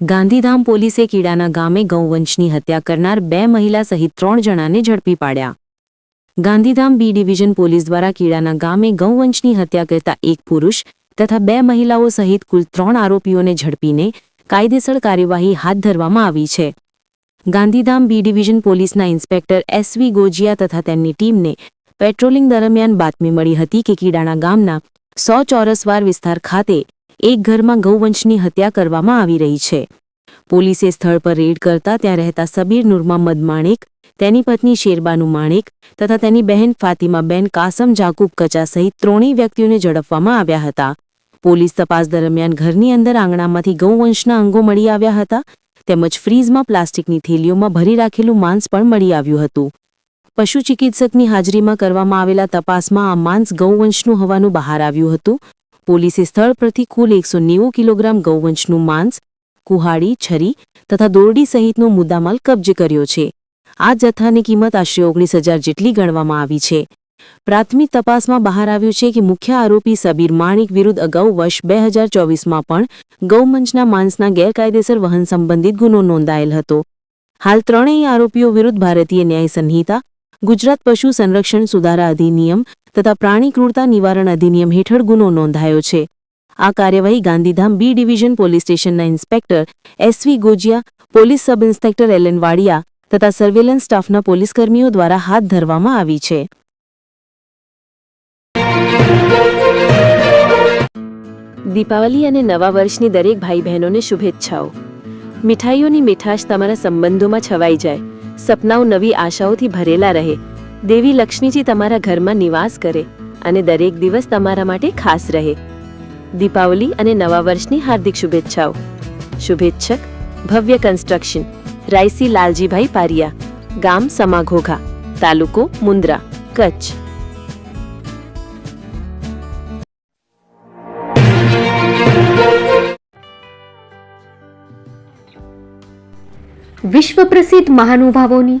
ગાંધીધામ પોલીસે કીડાના ગામે ગૌવંશની હત્યા કરનાર બે મહિલા સહિત ત્રણ જણાને ઝડપી પાડ્યા. ગાંધીધામ બી ડિવિઝન પોલીસ દ્વારા કીડાના ગામે ગૌવંશની હત્યા કરતા એક પુરુષ તથા બે મહિલાઓ સહિત કુલ ત્રણ આરોપીઓને ઝડપીને કાયદેસર કાર્યવાહી હાથ ધરવામાં આવી છે. ગાંધીધામ બી ડિવિઝન પોલીસના ઇન્સ્પેક્ટર એસવી ગોજિયા તથા તેમની ટીમને પેટ્રોલિંગ દરમિયાન બાતમી મળી હતી કે કીડાણા ગામના સો ચોરસવાર વિસ્તાર ખાતે એક ઘરમાં ગૌવંશની હત્યા કરવામાં આવી રહી છે. પોલીસે સ્થળ પર રેડ કરતા ત્યાં રહેતા સબીર નુરમામદ માણેક, તેની પત્ની શેરબાનુ માણેક તથા તેની બહેન ફાતિમાબેન કાસમ જાકુબ કચા સહિત ત્રણેય વ્યક્તિઓને ઝડપવામાં આવ્યા હતા. પોલીસ તપાસ દરમિયાન ઘરની અંદર આંગણામાંથી ગૌવંશના અંગો મળી આવ્યા હતા, તેમજ ફ્રીઝમાં પ્લાસ્ટિકની થેલીઓમાં ભરી રાખેલું માંસ પણ મળી આવ્યું હતું. પશુ ચિકિત્સકની હાજરીમાં કરવામાં આવેલા તપાસમાં આ માંસ ગૌવંશનું હોવાનું બહાર આવ્યું હતું પોલીસે સ્થળ પરથી કુલ એકસો નેવું કિલોગ્રામ ગૌવંશનું માંસ, કુહાડી, છરી તથા દોરડી સહિતનો મુદ્દામાલ કબજે કર્યો છે. આ જથ્થાની કિંમત આશરે ઓગણીસ હજાર જેટલી ગણવામાં આવી છે. પ્રાથમિક તપાસમાં બહાર આવ્યું છે કે મુખ્ય આરોપી સબીર માણિક વિરુદ્ધ અગાઉ વર્ષ બે હજાર ચોવીસમાં પણ ગૌમંચના માંસના ગેરકાયદેસર વહન સંબંધિત ગુનો નોંધાયેલ હતો. હાલ ત્રણેય આરોપીઓ વિરુદ્ધ ભારતીય ન્યાય સંહિતા, ગુજરાત પશુ સંરક્ષણ સુધારા અધિનિયમ તથા પ્રાણી ક્રૂરતા નિવારણ અધિનિયમ હેઠળ ગુનો નોંધાયો છે. આ કાર્યવાહી ગાંધીધામ બી ડિવિઝન પોલીસ સ્ટેશનના inspector S V Gojiya, police sub inspector L N Wadia તથા સર્વેલન્સ સ્ટાફના પોલીસકર્મીઓ દ્વારા હાથ ધરવામાં આવી છે. દીપાવલી અને નવા વર્ષની દરેક ભાઈ બહેનોને શુભેચ્છાઓ. મીઠાઈઓની મીઠાશ તમારા સંબંધોમાં છવાઈ જાય. સપનાઓ નવી આશાઓથી ભરેલા રહે. દેવી લક્ષ્મીજી તમારા ઘરમાં નિવાસ કરે અને દરેક દિવસ તમારા માટે ખાસ રહે. દીપાવલી અને નવા વર્ષની હાર્દિક શુભેચ્છાઓ. શુભેચ્છક, ભવ્ય કન્સ્ટ્રક્શન રાયસી લાલજીભાઈ પારિયા, ગામ સમાઘોઘા, તાલુકો મુન્દ્રા કચ્છ. વિશ્વ પ્રસિદ્ધ મહાનુભાવોની